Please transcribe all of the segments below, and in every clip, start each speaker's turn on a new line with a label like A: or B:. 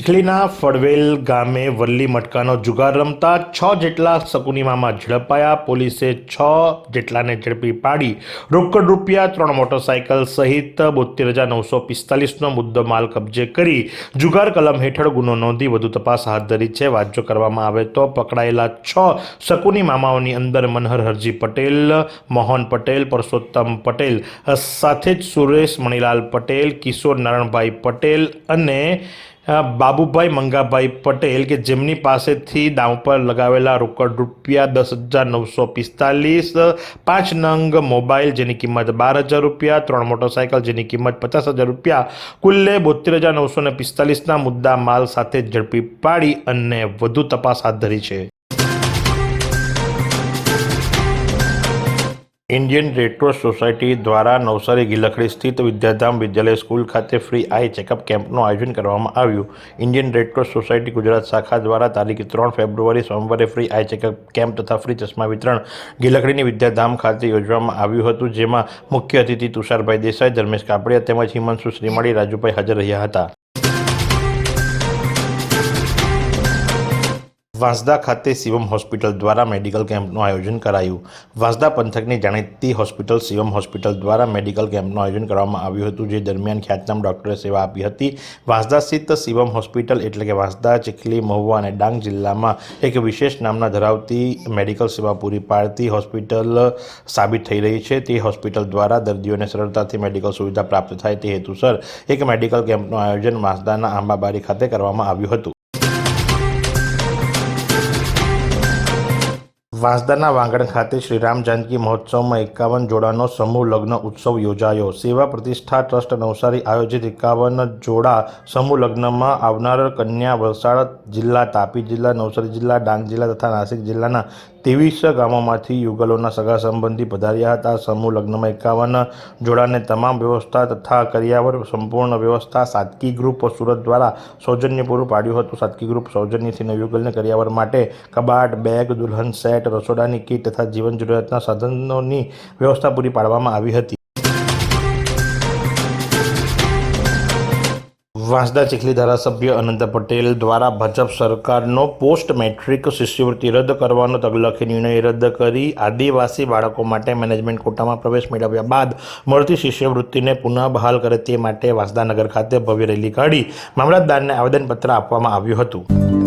A: ચીખલીના ફળવેલ ગામે વલ્લી મટકાનો જુગાર રમતા છ જેટલા શકુનીમામાં ઝડપાયા, પોલીસે છ જેટલાને ઝડપી પાડી. રોકડ રૂપિયા, ત્રણ મોટરસાયકલ સહિત બોતેર હજાર નવસો પિસ્તાલીસનો મુદ્દો માલ કબજે કરી જુગાર કલમ હેઠળ ગુનો નોંધી વધુ તપાસ હાથ ધરી છે. વાંચો કરવામાં આવે તો પકડાયેલા છ શકુની મામાઓની અંદર મનહર હરજી પટેલ, મોહન પટેલ, પરસોત્તમ પટેલ, સાથે જ સુરેશ મણિલાલ પટેલ, કિશોર નારણભાઈ પટેલ અને બાબુભાઈ મંગાભાઈ પટેલ કે જેમની પાસેથી દાવ પર લગાવેલા રોકડ રૂપિયા દસ હજાર નવસો પિસ્તાલીસ, પાંચ નંગ મોબાઈલ જેની કિંમત બાર હજાર રૂપિયા, ત્રણ મોટરસાયકલ જેની કિંમત પચાસ હજાર રૂપિયા, કુલ્લે બોતેર હજાર નવસો ને પિસ્તાલીસના મુદ્દા માલ સાથે ઝડપી પાડી અને વધુ તપાસ હાથ ધરી છે. ઇન્ડિયન રેડક્રોસ સોસાયટી દ્વારા નવસારી ગિલખડી સ્થિત વિદ્યાધામ વિદ્યાલય સ્કૂલ ખાતે ફ્રી આઈ ચેકઅપ કેમ્પનું આયોજન કરવામાં આવ્યું. ઇન્ડિયન રેડક્રોસ સોસાયટી ગુજરાત શાખા દ્વારા તારીખ ત્રણ ફેબ્રુઆરી સોમવારે ફ્રી આઈ ચેકઅપ કેમ્પ તથા ફ્રી ચશ્મા વિતરણ ગિલખડીની વિદ્યાધામ ખાતે યોજવામાં આવ્યું હતું, જેમાં મુખ્ય અતિથિ તુષારભાઈ દેસાઈ, ધર્મેશ કાપડિયા તેમજ હિમાંશુ શ્રીમાળી રાજુભાઈ હાજર રહ્યા હતા. વાંસદા ખાતે શિવમ હોસ્પિટલ દ્વારા મેડિકલ કેમ્પનું આયોજન કરાયું. વાંસદા પંથકની જાણીતી હોસ્પિટલ શિવમ હોસ્પિટલ દ્વારા મેડિકલ કેમ્પનું આયોજન કરવામાં આવ્યું હતું, જે દરમિયાન ખ્યાતનામ ડોક્ટરે સેવા આપી હતી. વાંસદા સ્થિત શિવમ હોસ્પિટલ એટલે કે વાંસદા, ચીખલી, મહુવા અને ડાંગ જિલ્લામાં એક વિશેષ નામના ધરાવતી મેડિકલ સેવા પૂરી પાડતી હોસ્પિટલ સાબિત થઈ રહી છે. તે હોસ્પિટલ દ્વારા દર્દીઓને સરળતાથી મેડિકલ સુવિધા પ્રાપ્ત થાય તે હેતુસર એક મેડિકલ કેમ્પનું આયોજન વાંસદાના આંબાબારી ખાતે કરવામાં આવ્યું હતું. વાંસદાના વાંગણ ખાતે શ્રી રામ જાનકી મહોત્સવમાં એકાવન જોડાનો સમૂહ લગ્ન ઉત્સવ યોજાયો. સેવા પ્રતિષ્ઠા ટ્રસ્ટ નવસારી આયોજિત એકાવન જોડા સમૂહ લગ્નમાં આવનાર કન્યા વલસાડ જિલ્લા, તાપી જિલ્લા, નવસારી જિલ્લા, ડાંગ જિલ્લા તથા નાસિક જિલ્લાના ત્રેવીસ ગામોમાંથી યુગલોના સગા સંબંધી પધાર્યા હતા. સમૂહ લગ્નમાં એકાવન જોડાને તમામ વ્યવસ્થા તથા કર્યાવર સંપૂર્ણ વ્યવસ્થા સાદકી ગ્રુપ સુરત દ્વારા સૌજન્ય પૂરું પાડ્યું હતું. સાતકી ગ્રુપ સૌજન્યથી નવયુગલને કર્યાવર માટે કબાટ, બેગ, દુલ્હન સેટ રસોડાની કીટ તથા જીવન જરૂરિયાતના સાધનોની વ્યવસ્થા પૂરી પાડવામાં આવી હતી. વાંસદા ચીખલી ધારાસભ્ય અનંત પટેલ દ્વારા ભાજપ સરકારનો પોસ્ટ મેટ્રિક શિષ્યવૃત્તિ રદ કરવાનો તગલખી નિર્ણય રદ કરી આદિવાસી બાળકો માટે મેનેજમેન્ટ કોટામાં પ્રવેશ મેળવ્યા બાદ મળતી શિષ્યવૃત્તિને પુનઃ બહાલ કરે તે માટે વાંસદા નગર ખાતે ભવ્ય રેલી કાઢી મામલતદારને આવેદનપત્ર આપવામાં આવ્યું હતું.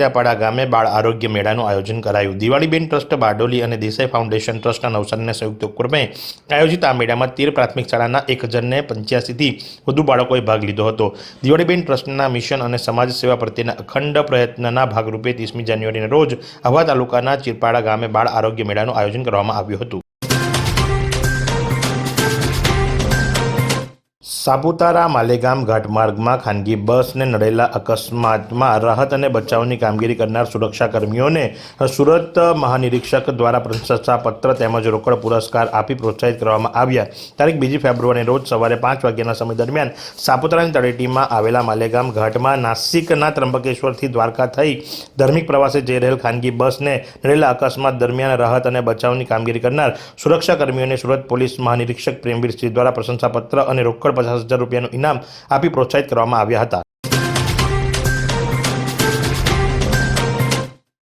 A: ચિરાપાડા ગામે બાળ આરોગ્ય મેળાનું આયોજન કરાયું. દિવાળીબેન ટ્રસ્ટ, બારડોલી અને દેસાઈ ફાઉન્ડેશન ટ્રસ્ટના નવસારીના સંયુક્ત ઉપક્રમે આયોજિત આ મેળામાં તેર પ્રાથમિક શાળાના એક હજારને પંચ્યાસીથી વધુ બાળકોએ ભાગ લીધો હતો. દિવાળીબેન ટ્રસ્ટના મિશન અને સમાજ સેવા પ્રત્યેના અખંડ પ્રયત્નના ભાગરૂપે ત્રીસમી જાન્યુઆરીના રોજ આહવા તાલુકાના ચિરપાડા ગામે બાળ આરોગ્ય મેળાનું આયોજન કરવામાં આવ્યું હતું. સાપુતારા માલેગામ ઘાટમાર્ગમાં ખાનગી બસને નડેલા અકસ્માતમાં રાહત અને બચાવની કામગીરી કરનાર સુરક્ષા કર્મીઓને સુરત મહાનિરીક્ષક દ્વારા પ્રશંસાપત્ર તેમજ રોકડ પુરસ્કાર આપી પ્રોત્સાહિત કરવામાં આવ્યા. તારીખ બીજી ફેબ્રુઆરી રોજ સવારે પાંચ વાગ્યાના સમય દરમિયાન સાપુતારાની તળેટીમાં આવેલા માલેગામ ઘાટમાં નાસિકના ત્રંબકેશ્વરથી દ્વારકા થઈ ધાર્મિક પ્રવાસે જઈ રહેલ ખાનગી બસને નડેલા અકસ્માત દરમિયાન રાહત અને બચાવની કામગીરી કરનાર સુરક્ષાકર્મીઓને સુરત પોલીસ મહાનિરીક્ષક પ્રેમવીરસિંહ દ્વારા પ્રશંસાપત્ર અને રોકડ પચાસ હજાર રૂપિયાનું ઇનામ આપી પ્રોત્સાહિત કરવામાં આવ્યા હતા.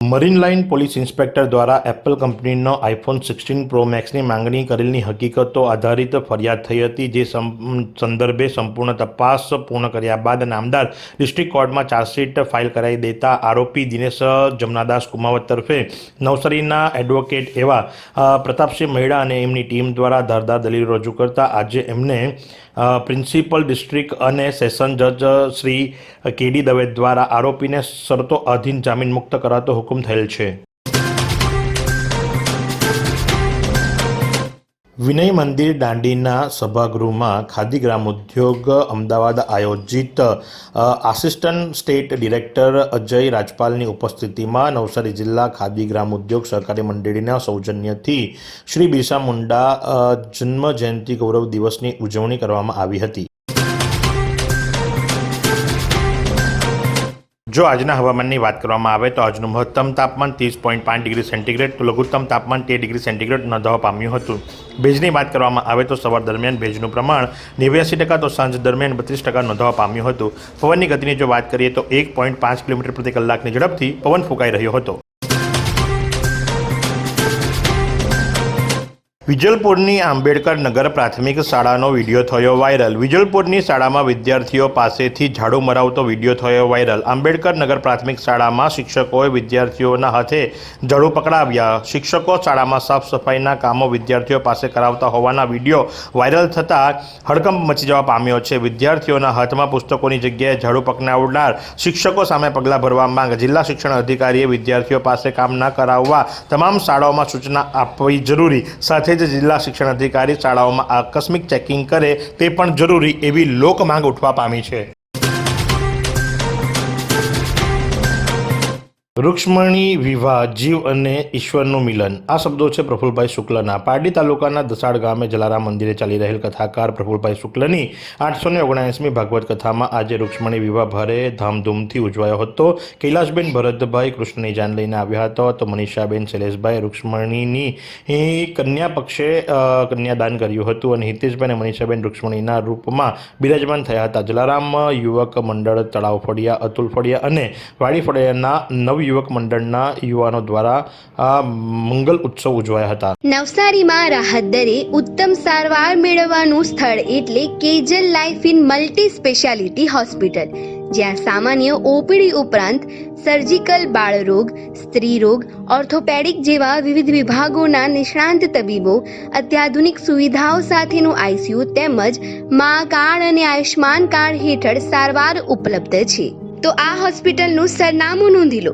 A: મરીન લાઇન પોલીસ ઇન્સ્પેક્ટર દ્વારા એપલ કંપનીનો આઈફોન સિક્સટીન પ્રો મેક્સની માંગણી કરેલની હકીકતો આધારિત ફરિયાદ થઈ હતી, જે સંદર્ભે સંપૂર્ણ તપાસ પૂર્ણ કર્યા બાદ નામદાર ડિસ્ટ્રિક્ટ કોર્ટમાં ચાર્જશીટ ફાઇલ કરાવી દેતા આરોપી દિનેશ જમનાદાસ કુમાવત તરફે નવસારીના એડવોકેટ એવા પ્રતાપસિંહ મહેડા અને એમની ટીમ દ્વારા ધારદાર દલીલ રજૂ કરતા આજે એમને પ્રિન્સિપલ ડિસ્ટ્રિક્ટ અને સેશન જજ શ્રી કેડી દવે દ્વારા આરોપીને શરતો અધીન જામીન મુક્ત કરાતો હુકમ થયેલ છે. વિનય મંદિર દાંડીના સભાગૃહમાં ખાદી ગ્રામ ઉદ્યોગ અમદાવાદ આયોજિત આસિસ્ટન્ટ સ્ટેટ ડિરેક્ટર અજય રાજપાલની ઉપસ્થિતિમાં નવસારી જિલ્લા ખાદી ગ્રામ ઉદ્યોગ સહકારી મંડળીના સૌજન્યથી શ્રી બિરસા મુંડા જન્મ જયંતિ ગૌરવ દિવસની ઉજવણી કરવામાં આવી હતી. જો આજના હવામાનની વાત કરવામાં આવે તો આજનું મહત્તમ તાપમાન ત્રીસ પોઈન્ટ પાંચ ડિગ્રી સેન્ટીગ્રેડ, તો લઘુત્તમ તાપમાન તેર ડિગ્રી સેન્ટીગ્રેડ નોંધવા પામ્યું હતું. ભેજની વાત કરવામાં આવે તો સવાર દરમિયાન ભેજનું પ્રમાણ નેવ્યાસી ટકા, તો સાંજ દરમિયાન બત્રીસ ટકા નોંધવા પામ્યું હતું. પવનની ગતિની જો વાત કરીએ તો એક પોઈન્ટ પાંચ કિલોમીટર પ્રતિ કલાકની ઝડપથી પવન ફૂંકાઈ રહ્યો હતો. વિજલપુરની આંબેડકર નગર પ્રાથમિક શાળાનો વીડિયો થયો વાયરલ. વિજલપુરની શાળામાં વિદ્યાર્થીઓ પાસેથી ઝાડુ મરાવતો વીડિયો થયો વાયરલ. આંબેડકર નગર પ્રાથમિક શાળામાં શિક્ષકોએ વિદ્યાર્થીઓના હાથે ઝાડુ પકડાવ્યા. શિક્ષકો શાળામાં સાફ સફાઈના કામો વિદ્યાર્થીઓ પાસે કરાવતા હોવાના વીડિયો વાયરલ થતાં હડકંપ મચી જવા પામ્યો છે. વિદ્યાર્થીઓના હાથમાં પુસ્તકોની જગ્યાએ ઝાડુ પકડાવનાર શિક્ષકો સામે પગલાં ભરવા માંગ. જિલ્લા શિક્ષણ અધિકારીએ વિદ્યાર્થીઓ પાસે કામ ન કરાવવા તમામ શાળાઓમાં સૂચના આપવી જરૂરી. સાથે જ જિલ્લા શિક્ષણ અધિકારી શાળાઓમાં આકસ્મિક ચેકિંગ કરે તે પણ જરૂરી એવી લોક માંગ ઉઠવા પામી છે. રૂક્ષ્મણી, વિવાહ, જીવ અને ઈશ્વરનું મિલન. આ શબ્દો છે પ્રફુલભાઈ શુક્લના. પારડી તાલુકાના દસાડ ગામે જલારામ મંદિરે ચાલી રહેલ કથાકાર પ્રફુલભાઈ શુક્લની આઠસો ને ઓગણસમી ભાગવત કથામાં આજે રૂક્ષ્મણી વિવાહ ભારે ધામધૂમથી ઉજવાયો હતો. કૈલાશબેન ભરતભાઈ કૃષ્ણની જાન લઈને આવ્યા હતા તો મનીષાબેન શૈલેષભાઈ રૂક્ષ્મણીની કન્યા પક્ષે કન્યાદાન કર્યું હતું અને હિતેશભાઈ અને મનીષાબેન રૂક્ષ્મણીના રૂપમાં બિરાજમાન થયા હતા. જલારામ યુવક મંડળ તળાવ ફળિયા, અતુલ ફળિયા અને વાડી ફળિયાના નવ યુવક મંડળના યુવાનો દ્વારા આ મંગલ ઉત્સવ ઉજવાયા હતા.
B: નવસારીમાં રાહત દરે ઉત્તમ સારવાર મેળવવાનું સ્થળ એટલે Kejal life in multi speciality hospital, જ્યાં સામાન્ય ઓપીડી ઉપરાંત સર્જિકલ બાળરોગ સ્ત્રી રોગ ઓર્થોપેડિક જેવા વિવિધ વિભાગોના નિષ્ણાંત તબીબો, અત્યાધુનિક સુવિધાઓ સાથેનું આઈસીયુ તેમજ મા કાર્ડ અને આયુષ્માન કાર્ડ હેઠળ સારવાર ઉપલબ્ધ છે. તો આ હોસ્પિટલનું સરનામું નોંધી લો.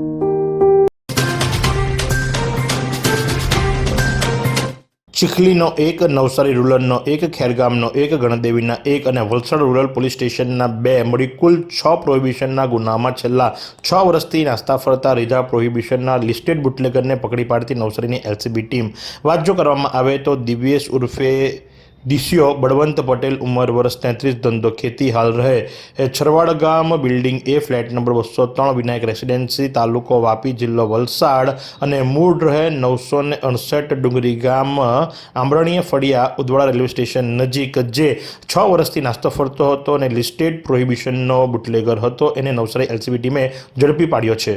A: ચીખલીનો એક, નવસારી રૂરલનો એક, ખેરગામનો એક, ગણદેવીના એક અને વલસાડ રૂરલ પોલીસ સ્ટેશનના બે મળી કુલ છ પ્રોહિબિશનના ગુનામાં છેલ્લા છ વર્ષથી નાસ્તા ફરતા રીધા પ્રોહિબિશનના લિસ્ટેડ બુટલેગરને પકડી પાડતી નવસારીની એલસીબી ટીમ. વાત જો કરવામાં આવે તો દિવ્યેશ ઉર્ફે ડીસીઓ બળવંત પટેલ ઉંમર વર્ષ તેત્રીસ, ધંધો ખેતી હાલ રહે. એ છરવાડ ગામ બિલ્ડિંગ એ ફ્લેટ નંબર બસો ત્રણ વિનાયક રેસિડેન્સી, તાલુકો વાપી જિલ્લો વલસાડ અને મૂળ રહે નવસો ને અડસઠ ડુંગરી ગામ આંબરણીય ફળિયા ઉદવાડા રેલવે સ્ટેશન નજીક, જે છ વર્ષથી નાસ્તો ફરતો હતો અને લિસ્ટેડ પ્રોહિબિશનનો બુટલેગર હતો. એને નવસારી એલસીબી ટીમે ઝડપી પાડ્યો છે.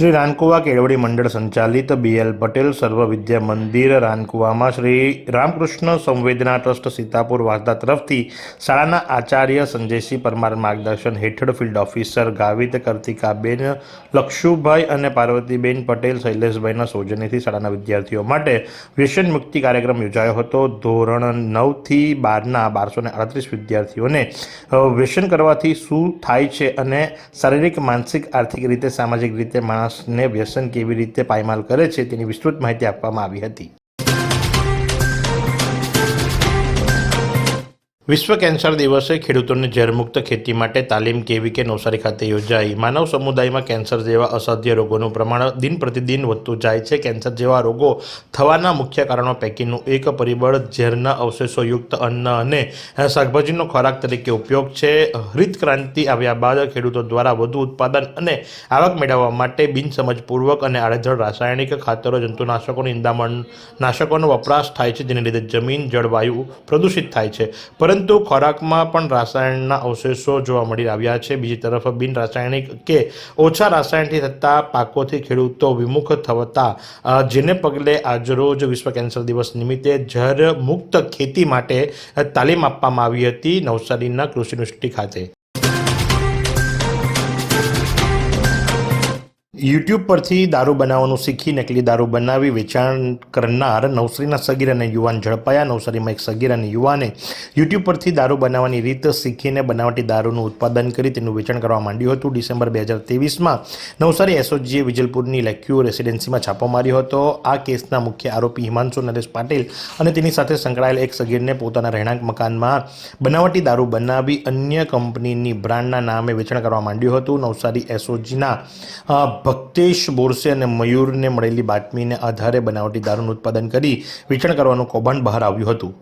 A: શ્રી રાનકુવા કેળવણી મંડળ સંચાલિત બીએલ પટેલ સર્વ વિદ્યા મંદિર રાનકુવામાં શ્રી રામકૃષ્ણ સંવેદના ટ્રસ્ટ સીતાપુર વાસદા તરફથી શાળાના આચાર્ય સંજયસિંહ પરમાર માર્ગદર્શન હેઠળ ફિલ્ડ ઓફિસર ગાવિત કાર્તિકાબેન, લક્ષુભાઈ અને પાર્વતીબેન પટેલ શૈલેષભાઈના સૌજન્યથી શાળાના વિદ્યાર્થીઓ માટે વ્યસન મુક્તિ કાર્યક્રમ યોજાયો હતો. ધોરણ નવથી બારના બારસો ને આડત્રીસ વિદ્યાર્થીઓને વ્યસન કરવાથી શું થાય છે અને શારીરિક, માનસિક, આર્થિક રીતે, સામાજિક રીતે માણસને વ્યસન કેવી રીતે પાયમાલ કરે છે તેની વિસ્તૃત માહિતી આપવામાં આવી હતી. વિશ્વ કેન્સર દિવસે ખેડૂતોને ઝેરમુક્ત ખેતી માટે તાલીમ કેવી કે નવસારી ખાતે યોજાઈ. માનવ સમુદાયમાં કેન્સર જેવા અસાધ્ય રોગોનું પ્રમાણ દિન પ્રતિદિન વધતું જાય છે. કેન્સર જેવા રોગો થવાના મુખ્ય કારણો પૈકીનું એક પરિબળ ઝેરના અવશેષોયુક્ત અન્ન અને શાકભાજીનો ખોરાક તરીકે ઉપયોગ છે. હરિત ક્રાંતિ આવ્યા બાદ ખેડૂતો દ્વારા વધુ ઉત્પાદન અને આવક મેળવવા માટે બિનસમજપૂર્વક અને આડેધડ રાસાયણિક ખાતરો, જંતુનાશકોની ઇંદામણ નાશકોનો વપરાશ થાય છે, જેને લીધે જમીન, જળવાયુ પ્રદૂષિત થાય છે. પરંતુ ખોરાકમાં પણ રાસાયણના અવશેષો જોવા મળી આવ્યા છે. બીજી તરફ બિન રાસાયણિક કે ઓછા રાસાયણથી થતા પાકોથી ખેડૂતો વિમુખ થતા જેને પગલે આજરોજ વિશ્વ કેન્સર દિવસ નિમિત્તે ઝેર મુક્ત ખેતી માટે તાલીમ આપવામાં આવી હતી નવસારીના કૃષિ યુનિવર્સિટી ખાતે. યુટ્યુબ પરથી દારૂ બનાવવાનું શીખી નકલી દારૂ બનાવી વેચાણ કરનાર નવસારીના સગીર અને યુવાન ઝડપાયા. નવસારીમાં એક સગીર અને યુવાને યુટ્યુબ પરથી દારૂ બનાવવાની રીત શીખીને બનાવટી દારૂનું ઉત્પાદન કરી તેનું વેચાણ કરવા માંડ્યું હતું. ડિસેમ્બર બે હજાર તેવીસમાં નવસારી એસઓજીએ વિજલપુરની લેક્યુ રેસિડેન્સીમાં છાપો માર્યો હતો. આ કેસના મુખ્ય આરોપી હિમાંશુ નરેશ પાટીલ અને તેની સાથે સંકળાયેલ એક સગીરને પોતાના રહેણાંક મકાનમાં બનાવટી દારૂ બનાવી અન્ય કંપનીની બ્રાન્ડના નામે વેચાણ કરવા માંડ્યું હતું. નવસારી એસઓજીના ભક્તેશ બોરસે અને મયુરને મળેલી બાતમીને આધારે બનાવટી દારૂનું ઉત્પાદન કરી વેચાણ કરવાનું કૌભાંડ બહાર આવ્યું હતું.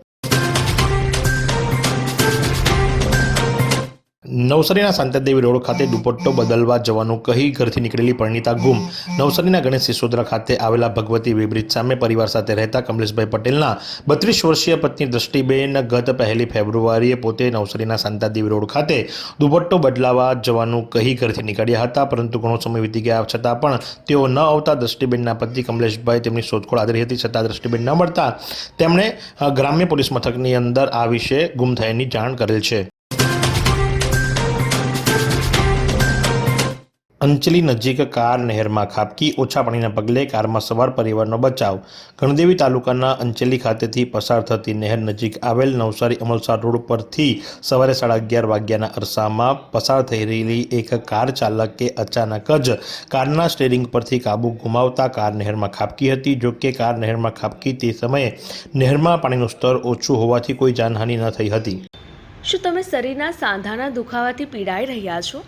A: નવસારીના શાંતાદેવી રોડ ખાતે દુપટ્ટો બદલવા જવાનું કહી ઘરથી નીકળેલી પરિણીતા ગુમ. નવસારીના ગણેશ સિસોદરા ખાતે આવેલા ભગવતી વેબ્રિજ સામે પરિવાર સાથે રહેતા કમલેશભાઈ પટેલના બત્રીસ વર્ષીય પત્ની દ્રષ્ટિબેન ગત પહેલી ફેબ્રુઆરીએ પોતે નવસારીના શાંતાદેવી રોડ ખાતે દુપટ્ટો બદલાવા જવાનું કહી ઘરથી નીકળ્યા હતા. પરંતુ ઘણો સમય વીતી ગયા છતાં પણ તેઓ ન આવતા દ્રષ્ટિબેનના પતિ કમલેશભાઈ તેમની શોધખોળ આદરી હતી. છતાં દ્રષ્ટિબેન ન મળતા તેમણે ગ્રામ્ય પોલીસ મથકની અંદર આ વિશે ગુમ થયાની જાણ કરેલ છે. અંચલી નજીક કાર નહેરમાં ખાબકી, ઓછા પાણીના પગલે કારમાં સવાર પરિવારનો બચાવ. ગણદેવી તાલુકાના અંચલી ખાતેથી પસાર થતી નહેર નજીક આવેલ નવસારી અમલસાડ રોડ પરથી સવારે સાડા અગિયાર વાગ્યાના અરસામાં પસાર થઈ રહેલી એક કાર ચાલકે અચાનક જ કારના સ્ટેરિંગ પરથી કાબુ ગુમાવતા કાર નહેરમાં ખાબકી હતી. જો કે કાર નહેરમાં ખાબકી તે સમયે નહેરમાં પાણીનું સ્તર ઓછું હોવાથી કોઈ જાનહાનિ ન થઈ હતી.
C: શું તમે શરીરના સાંધાના દુખાવાથી પીડાઈ રહ્યા છો?